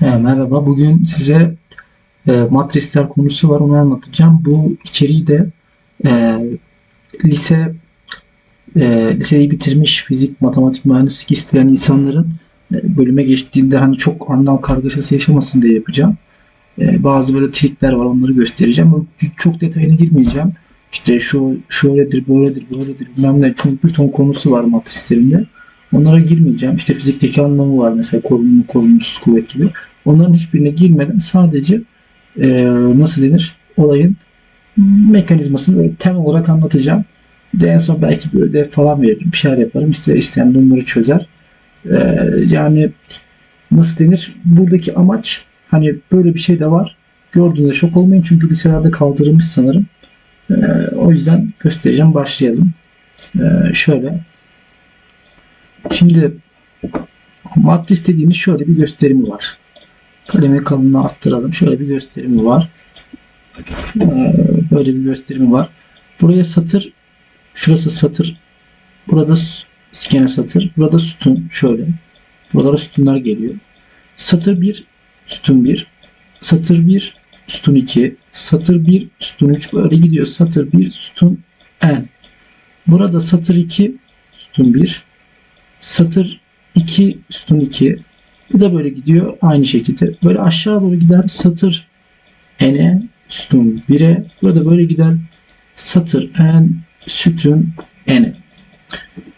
Merhaba. Bugün size e, matrisler konusu var. Onu anlatacağım. Bu içeriği de e, lise e, liseyi bitirmiş fizik, matematik, mühendislik isteyen insanların e, bölüme geçtiğinde hani çok anlam kargaşası yaşamasın diye yapacağım. E, bazı böyle trikler var. Onları göstereceğim. Çok detayına girmeyeceğim. İşte şu şöyledir, böyledir, böyledir bilmem ne. Çünkü bir ton konusu var matrislerinde. Onlara girmeyeceğim. İşte fizikteki anlamı var mesela korunumlu, korunumsuz kuvvet gibi. Onların hiçbirine girmeden sadece e, nasıl denir olayın mekanizmasını böyle temel olarak anlatacağım. De en son belki bir ödev falan veririm. Bir şeyler yaparım. İşte isteyen de onları çözer. E, yani nasıl denir? Buradaki amaç hani böyle bir şey de var. Gördüğünde şok olmayın çünkü liselerde kaldırılmış sanırım. E, o yüzden göstereceğim. Başlayalım. E, şöyle. Şimdi matris dediğimiz şöyle bir gösterimi var. Kalemi kalınlığı arttıralım. Şöyle bir gösterimi var. Ee, Böyle bir gösterimi var. Buraya satır, şurası satır, burada s- gene satır, burada sütun şöyle. Buralara sütunlar geliyor. Satır 1, sütun 1, satır 1, sütun 2, satır 1, sütun 3 böyle gidiyor. Satır 1, sütun n. Burada satır 2, sütun 1, satır 2, sütun 2, bu da böyle gidiyor aynı şekilde. Böyle aşağı doğru gider satır n'e sütun 1'e. Burada böyle gider satır n sütun n'e.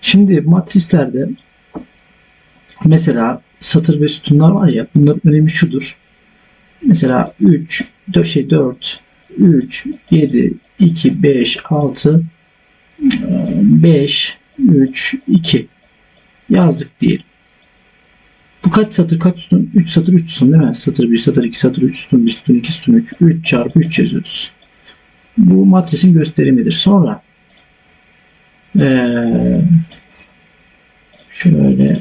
Şimdi matrislerde mesela satır ve sütunlar var ya bunların önemi şudur. Mesela 3, 4, şey 4, 3, 7, 2, 5, 6, 5, 3, 2 yazdık diyelim. Bu kaç satır kaç sütun? 3 satır 3 sütun değil mi? Satır 1, satır 2, satır 3, sütun 1, sütun 2, sütun 3. 3 çarpı 3 yazıyoruz. Bu matrisin gösterimidir. Sonra eee, şöyle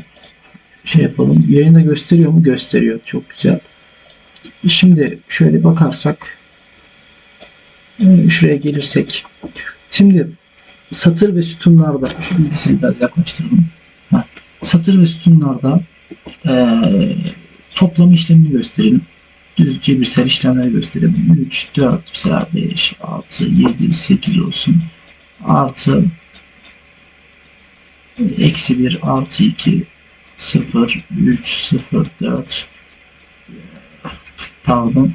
şey yapalım. Yayında gösteriyor mu? Gösteriyor. Çok güzel. Şimdi şöyle bakarsak şuraya gelirsek şimdi satır ve sütunlarda şu bilgisini biraz yaklaştıralım. Satır ve sütunlarda eee toplam işlemini gösterelim. Düz cebirsel işlemleri gösterelim. 3, 4, mesela 5, 6, 7, 8 olsun. Artı eksi 1, artı 2, 0, 3, 0, 4 pardon.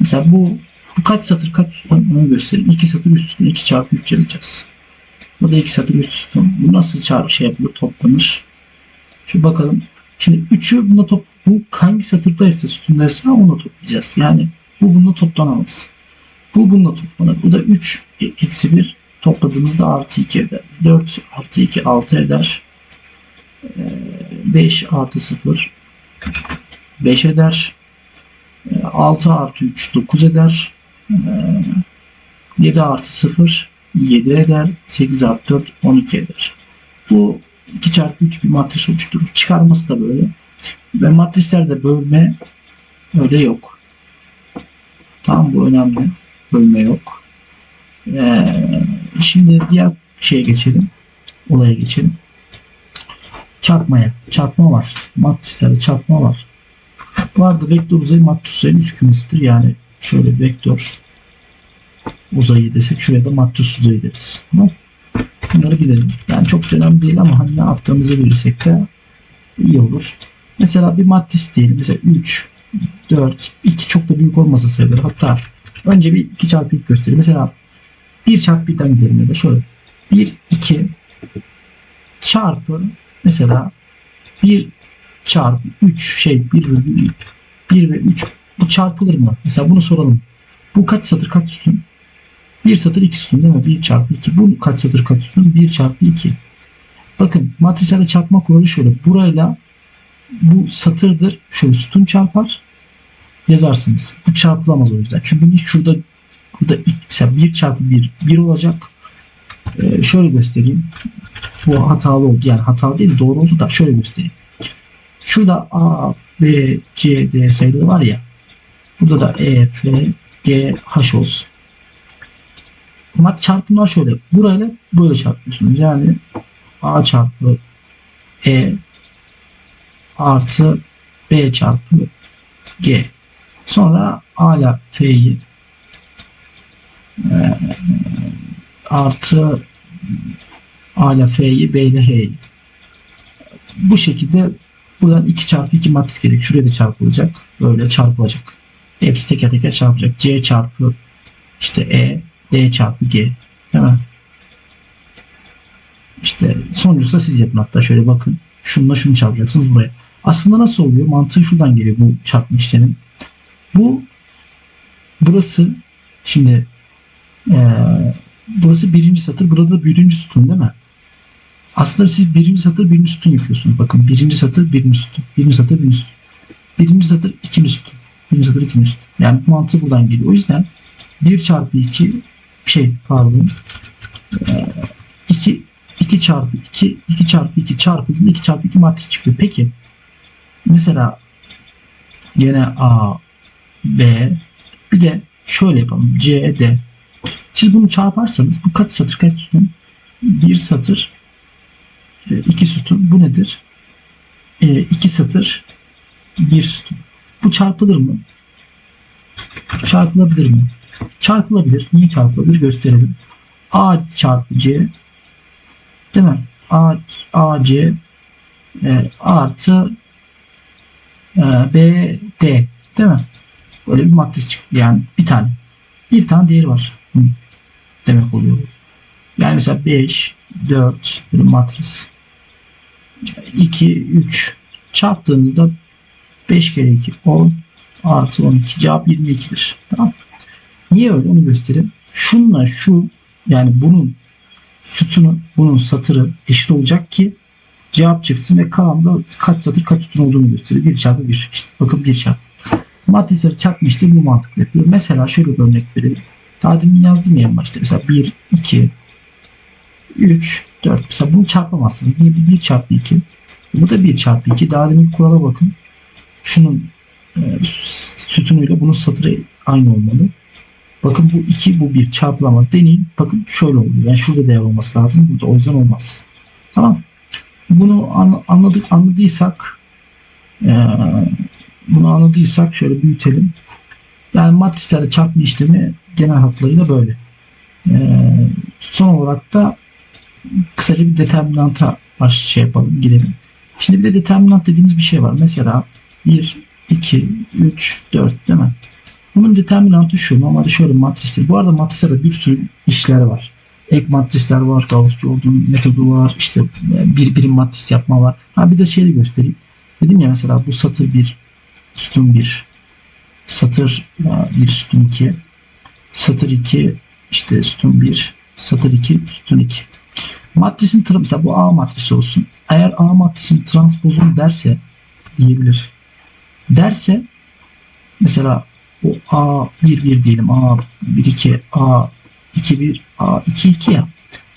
Mesela bu, bu kaç satır kaç sütun onu göstereyim. 2 satır 3 sütun 2 çarpı 3 yazacağız. Bu da 2 satır 3 sütun. Bu nasıl çarpı şey yapılır toplanır? Şu bakalım. Şimdi 3'ü buna top bu hangi satırdaysa sütundaysa onu toplayacağız. Yani bu bununla toplanamaz. Bu bununla toplanır. Bu da 3 eksi 1 topladığımızda artı 2 eder. 4 artı 2 6 eder. Ee, 5 artı 0 5 eder. Ee, 6 artı 3 9 eder. Ee, 7 artı 0 7 eder. 8 artı 4 12 eder. Bu 2 çarpı 3 bir matris oluşturur. Çıkarması da böyle. Ve matrislerde bölme öyle yok. Tamam bu önemli. Bölme yok. Ee, şimdi diğer şeye geçelim. Olaya geçelim. Çarpmaya. Çarpma var. Matrislerde çarpma var. Bu arada vektör uzayı matris uzayın üst kümesidir. Yani şöyle vektör uzayı desek şuraya da matris uzayı deriz. Tamam Bunları bilelim. Yani çok önemli değil ama hani ne yaptığımızı bilirsek de iyi olur. Mesela bir matris diyelim. Mesela 3, 4, 2 çok da büyük olmasa sayılır. Hatta önce bir 2 çarpı 2 göstereyim. Mesela 1 çarpı 1'den gidelim ya da şöyle. 1, 2 çarpı mesela 1 çarpı 3 şey 1 virgül 1 ve 3 bu çarpılır mı? Mesela bunu soralım. Bu kaç satır kaç sütun? 1 satır 2 sütun değil mi? 1 çarpı 2. Bu kaç satır kaç sütun? 1 çarpı 2. Bakın matrislerde çarpma kuralı şöyle. Burayla bu satırdır. Şöyle sütun çarpar. Yazarsınız. Bu çarpılamaz o yüzden. Çünkü şurada burada mesela 1 çarpı 1 1 olacak. Ee, şöyle göstereyim. Bu hatalı oldu. Yani hatalı değil doğru oldu da şöyle göstereyim. Şurada A, B, C, D sayıları var ya. Burada da E, F, G, H olsun. Mat çarpımlar şöyle. Burayla böyle çarpıyorsunuz. Yani A çarpı E artı B çarpı G. Sonra A ile F'yi e, artı A ile F'yi B ile H'yi. Bu şekilde buradan 2 çarpı 2 matris gerek. Şuraya da çarpılacak. Böyle çarpılacak. Hepsi teker teker çarpacak. C çarpı işte E, D çarpı G. Değil mi? İşte sonuncusu da siz yapın hatta şöyle bakın. Şununla şunu çarpacaksınız buraya. Aslında nasıl oluyor? Mantığı şuradan geliyor bu çarpma işlemin. Bu burası şimdi eee, burası birinci satır. Burada da birinci sütun değil mi? Aslında siz birinci satır birinci sütun yapıyorsunuz. Bakın birinci satır birinci sütun. Birinci satır birinci sütun. Birinci satır ikinci sütun. Birinci satır ikinci sütun. Yani mantığı buradan geliyor. O yüzden 1 çarpı 2 şey pardon eee, 2 2 çarpı 2 2 çarpı 2 çarpıldığında 2 çarpı 2 maddesi çıkıyor. Peki mesela gene A B bir de şöyle yapalım C D siz bunu çarparsanız bu kaç satır kaç sütun? Bir satır e, iki sütun. Bu nedir? E, iki satır bir sütun. Bu çarpılır mı? Çarpılabilir mi? Çarpılabilir. Niye çarpılabilir? Gösterelim. A çarpı C değil mi? A, AC e, artı e, BD değil mi? Böyle bir matris çıktı. Yani bir tane. Bir tane değeri var. Hı. Demek oluyor. Yani mesela 5, 4 bir matris. 2, 3 çarptığımızda 5 kere 2 10 artı 12 cevap 22'dir. Tamam. Niye öyle onu göstereyim. Şunla şu yani bunun sütunu bunun satırı eşit olacak ki cevap çıksın ve kalanında kaç satır kaç sütun olduğunu gösterir. 1 çarpı 1. İşte bakın 1 çarpı. Matrisleri çarpmıştı bu mantıkla yapıyor. Mesela şöyle bir örnek verelim. Daha demin yazdım ya en başta. Mesela 1, 2, 3, 4. Mesela bunu çarpamazsınız. Niye? 1 çarpı 2. Bu da 1 çarpı 2. Daha demin kurala bakın. Şunun e, sütunuyla bunun satırı aynı olmalı. Bakın bu 2 bu 1 çarpılamaz. Deneyin. Bakın şöyle oluyor. Yani şurada değer olması lazım. Burada o yüzden olmaz. Tamam. Bunu an- anladık anladıysak e, bunu anladıysak şöyle büyütelim. Yani matrislerde çarpma işlemi genel hatlarıyla böyle. Ee, son olarak da kısaca bir determinanta baş şey yapalım, girelim. Şimdi bir de determinant dediğimiz bir şey var. Mesela 1, 2, 3, 4 değil mi? Bunun determinantı şu. Normalde şöyle matristir. Bu arada matrislerde bir sürü işler var. Ek matrisler var, Gauss-Jordan metodu var, işte bir birim matris yapma var. Ha bir de şeyi göstereyim. Dedim ya mesela bu satır 1, sütun 1, satır 1, sütun 2, satır 2, işte sütun 1, satır 2, sütun 2. Matrisin mesela bu A matrisi olsun. Eğer A matrisin transpozunu derse diyebilir. Derse mesela o A 1 1 diyelim. A 1 2 A 2 1 A 2 2 ya.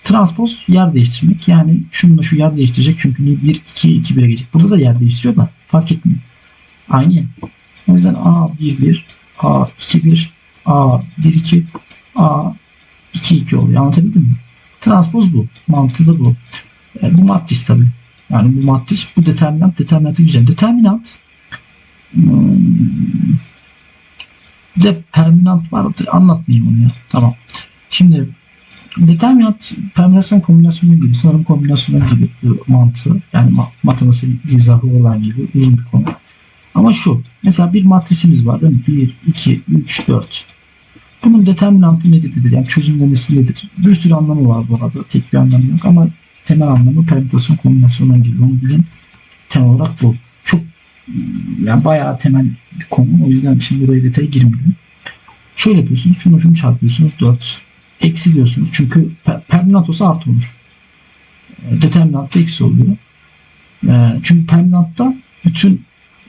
Transpos yer değiştirmek. Yani şununla şu yer değiştirecek. Çünkü 1 2 2 1'e gelecek. Burada da yer değiştiriyor da fark etmiyor. Aynı. O yüzden A 1 1 A 2 1 A 1 2 A 2 2 oluyor. Anlatabildim mi? Transpoz bu. Mantığı da bu. E, bu matris tabi. Yani bu matris bu determinant determinantı güzel. Determinant hmm, bir de permanent vardır. Anlatmayayım onu ya. Tamam. Şimdi determinant permütasyon kombinasyonu gibi sanırım kombinasyonu gibi bir mantığı yani ma- matematik izahı olan gibi uzun bir konu. Ama şu mesela bir matrisimiz var değil mi? 1, 2, 3, 4. Bunun determinantı nedir nedir? Yani çözümlemesi nedir? Bir sürü anlamı var bu arada. Tek bir anlamı yok ama temel anlamı permütasyon kombinasyonundan geliyor. Onu bilin. Temel olarak bu. Çok yani bayağı temel bir konu. O yüzden şimdi buraya detaya girmiyorum. Şöyle yapıyorsunuz. Şunu şunu çarpıyorsunuz. 4. Eksi diyorsunuz. Çünkü per- permanent olsa artı olur. E, Determinant da eksi oluyor. E, Çünkü permanentta bütün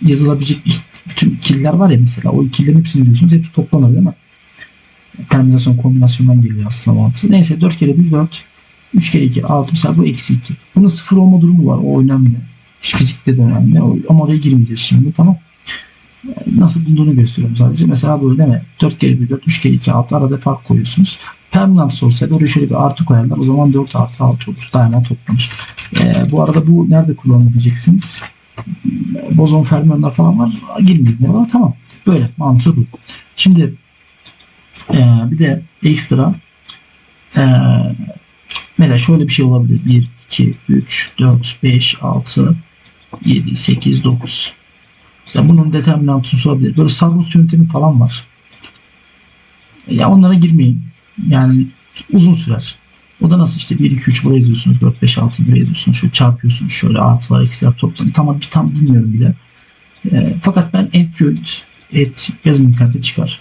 yazılabilecek bütün ikililer var ya mesela. O ikililerin hepsini diyorsunuz. Hepsi toplanır değil mi? Permütasyon kombinasyondan geliyor aslında mantığı. Neyse 4 kere 1 4. 3 kere 2 6. Mesela bu eksi 2. Bunun sıfır olma durumu var. O önemli. Fizikte de önemli. Ama oraya girmeyeceğiz şimdi. Tamam. Nasıl bulunduğunu gösteriyorum sadece. Mesela böyle değil mi? 4 kere 1 4. 3 kere 2 6. Arada fark koyuyorsunuz. Permanent olsaydı oraya şöyle bir artı koyarlar. O zaman 4 artı 6 olur. Daima toplanır. Ee, bu arada bu nerede kullanılır diyeceksiniz. bozon fermiyonlar falan var. Buralara. Tamam. Böyle mantığı bu. Şimdi ee, bir de ekstra ee, mesela şöyle bir şey olabilir. 1, 2, 3, 4, 5, 6, 7, 8, 9. Mesela bunun determinantını sorabilir. Böyle Sarmus yöntemi falan var. Ya onlara girmeyin. Yani uzun sürer. O da nasıl işte 1, 2, 3 buraya yazıyorsunuz. 4, 5, 6 buraya yazıyorsunuz. Şöyle çarpıyorsunuz. Şöyle artılar, eksiler toplanıyor. Tamam bir tam bilmiyorum bile. E, fakat ben joint et yazın internette çıkar.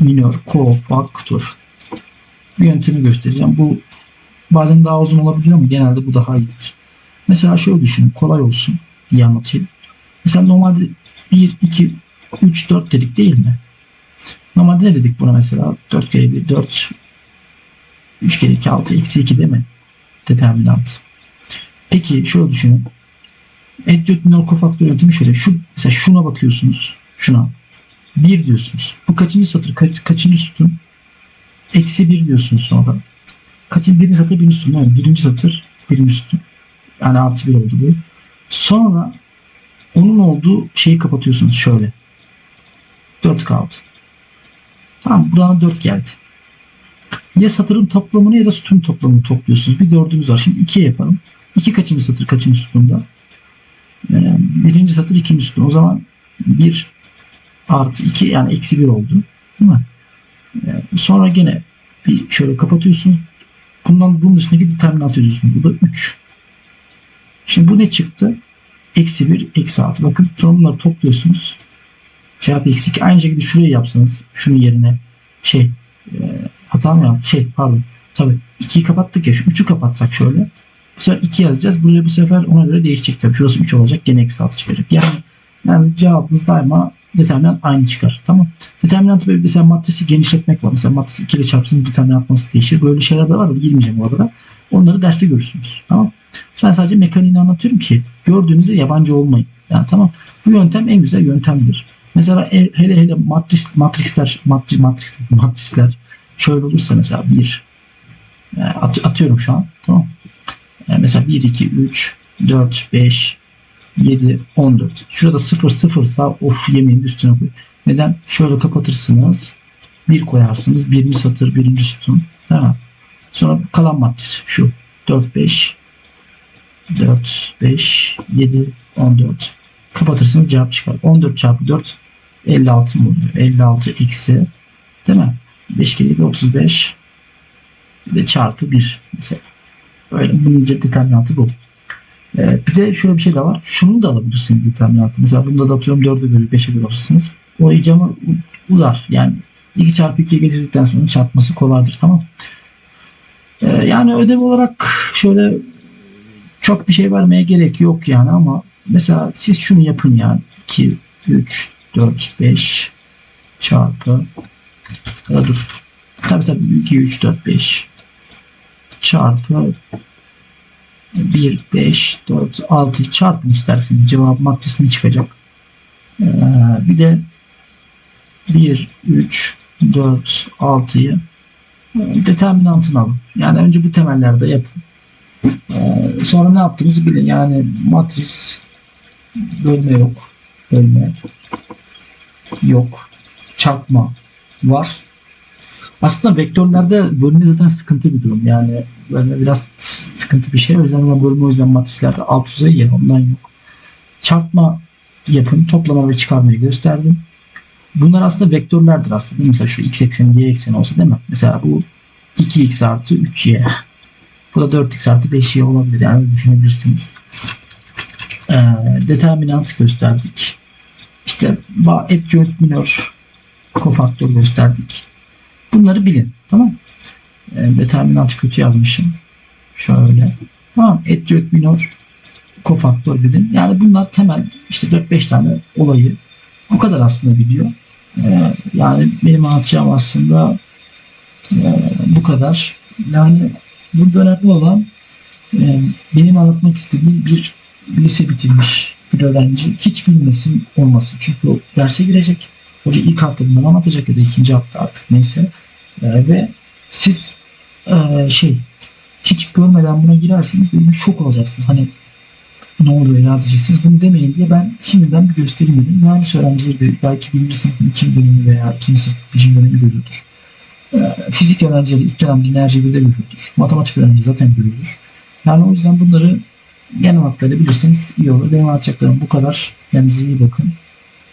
Minör, kofaktör. Bir yöntemi göstereceğim. Bu bazen daha uzun olabiliyor ama genelde bu daha iyidir. Mesela şöyle düşünün. Kolay olsun diye anlatayım. Mesela normalde 1, 2, 3, 4 dedik değil mi? Normalde ne dedik buna mesela? 4 kere 1, 4, 3 kere 2, 6, eksi 2 değil mi? Determinant. Peki şöyle düşünün. Adjunct minor kofaktör yöntemi şöyle. Şu, mesela şuna bakıyorsunuz. Şuna. 1 diyorsunuz. Bu kaçıncı satır? Kaç, kaçıncı sütun? Eksi 1 diyorsunuz sonra. Kaçıncı birinci satır birinci sütun. Evet, birinci satır birinci sütun. Yani artı 1 oldu bu. Sonra onun olduğu şeyi kapatıyorsunuz şöyle. 4 kaldı. Tamam buradan 4 geldi. Ya satırın toplamını ya da sütun toplamını topluyorsunuz. Bir dördümüz var. Şimdi 2'ye yapalım. 2 kaçıncı satır kaçıncı sütunda? Ee, birinci satır ikinci sütun. O zaman 1 artı 2 yani eksi 1 oldu. Değil mi? Ee, sonra gene bir şöyle kapatıyorsunuz. Bundan bunun dışındaki determinant yazıyorsunuz. Bu da 3. Şimdi bu ne çıktı? Eksi 1, eksi 6. Bakın sonra bunları topluyorsunuz. Çarpı eksi 2. Aynı şekilde şurayı yapsanız. Şunun yerine şey e, hata mı yaptım? Şey pardon. Tabi 2'yi kapattık ya. Şu 3'ü kapatsak şöyle. Bu sefer 2 yazacağız. Buraya bu sefer ona göre değişecek tabi. Şurası 3 olacak. Gene eksi 6 çıkacak. Yani, yani cevabımız daima determinant aynı çıkar. Tamam. Determinantı böyle mesela matrisi genişletmek var. Mesela matrisi 2 ile çarpsın determinant nasıl değişir? Böyle şeyler de var da girmeyeceğim orada. Onları derste görürsünüz. Tamam. Ben sadece mekaniğini anlatıyorum ki gördüğünüzde yabancı olmayın. Yani tamam. Bu yöntem en güzel yöntemdir. Mesela e, hele hele matris, matrisler, matris, matris, matrisler şöyle olursa mesela bir e, at, atıyorum şu an. Tamam. Yani mesela 1, 2, 3, 4, 5, 7, 14. Şurada 0, 0 sa of yemeğin üstüne koy. Neden? Şöyle kapatırsınız. Bir koyarsınız. Birinci satır, birinci sütun. Tamam. Sonra kalan matris şu. 4, 5, 4, 5, 7, 14. Kapatırsınız cevap çıkar. 14 çarpı 4 56 mı oluyor? 56 eksi değil mi? 5 kere 2 35 ve çarpı 1 mesela. Böyle bunun determinantı bu. Ee, bir de şöyle bir şey de var. Şunu da alabilirsiniz determinantı. Mesela bunda da atıyorum 4'e bölü 5'e bölürsünüz. O icamı uzar. Yani 2 çarpı 2'ye getirdikten sonra çarpması kolaydır. Tamam. Ee, yani ödev olarak şöyle çok bir şey vermeye gerek yok yani ama mesela siz şunu yapın yani 2, 3, 4, 5 çarpı ya dur tabi tabi 2, 3, 4, 5 çarpı 1, 5, 4, 6 çarpın isterseniz cevap maddesini çıkacak. Ee, bir de 1, 3, 4, 6'yı determinantını alın. Yani önce bu temellerde yapın. Ee, sonra ne yaptığımızı bilin. Yani matris bölme yok. Bölme yok. Çarpma var. Aslında vektörlerde bölme zaten sıkıntı bir durum. Yani bölme biraz sıkıntı bir şey. O yüzden ben bölme o yüzden matrislerde alt düzey ya ondan yok. Çarpma yapın. Toplama ve çıkarmayı gösterdim. Bunlar aslında vektörlerdir aslında. Mesela şu x ekseni y ekseni olsa değil mi? Mesela bu 2x artı 3y. Bu da 4x artı 5y olabilir. Yani düşünebilirsiniz. Ee, determinant gösterdik. İşte adjoint minor kofaktör gösterdik. Bunları bilin. Tamam e, Determinant kötü yazmışım. Şöyle. Tamam. Adjoint minor kofaktör bilin. Yani bunlar temel işte 4-5 tane olayı. Bu kadar aslında video. Ee, yani benim anlatacağım aslında e, bu kadar. Yani burada önemli olan e, benim anlatmak istediğim bir lise bitirmiş bir öğrenci hiç bilmesin olması. Çünkü o derse girecek. Hoca ilk hafta bundan anlatacak ya da ikinci hafta artık neyse. E, ve siz e, şey hiç görmeden buna girerseniz böyle bir şok olacaksınız. Hani ne oluyor ya diyeceksiniz. Bunu demeyin diye ben şimdiden bir göstereyim dedim. Mühendis öğrencileri de belki birinci sınıfın ikinci dönemi veya ikinci sınıf birinci dönemi görüyordur. Ee, Fizik öğrencileri ilk dönem lineer cebirde görüyordur. Matematik öğrencileri zaten görüyordur. Yani o yüzden bunları genel hatlarıyla bilirseniz iyi olur. Benim anlatacaklarım bu kadar. Kendinize iyi bakın.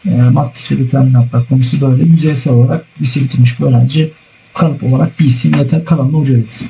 E, matris ve determinantlar konusu böyle. Yüzeysel olarak lise bitirmiş bir öğrenci kalıp olarak bilsin yeter. Kalanını hoca öğretsin.